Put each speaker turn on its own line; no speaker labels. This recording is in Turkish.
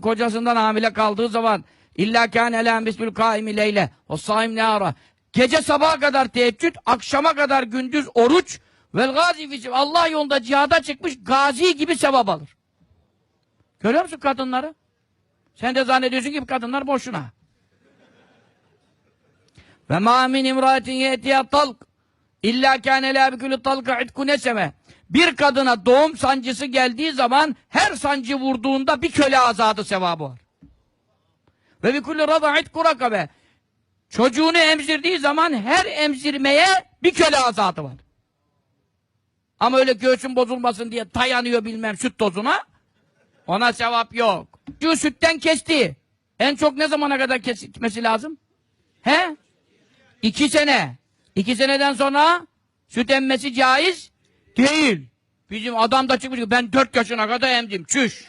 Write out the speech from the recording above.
kocasından hamile kaldığı zaman illa kâne elâ misbül kâimi leyle o saim ne ara gece sabaha kadar teheccüd akşama kadar gündüz oruç vel gazi Allah yolunda cihada çıkmış gazi gibi sevap alır. Görüyor musun kadınları? Sen de zannediyorsun ki kadınlar boşuna. Ve ma min imraatin yetiya talk illa kâne lâ bikülü talka itku neseme. Bir kadına doğum sancısı geldiği zaman her sancı vurduğunda bir köle azadı sevabı var. Ve bir kulli rada itku rakabe. Çocuğunu emzirdiği zaman her emzirmeye bir köle azadı var. Ama öyle göğsün bozulmasın diye dayanıyor bilmem süt tozuna. Ona sevap yok. Çocuğu sütten kesti. En çok ne zamana kadar kesmesi lazım? He? İki sene. İki seneden sonra süt emmesi caiz değil. Bizim adam da çıkmış ben dört yaşına kadar emdim. Çüş.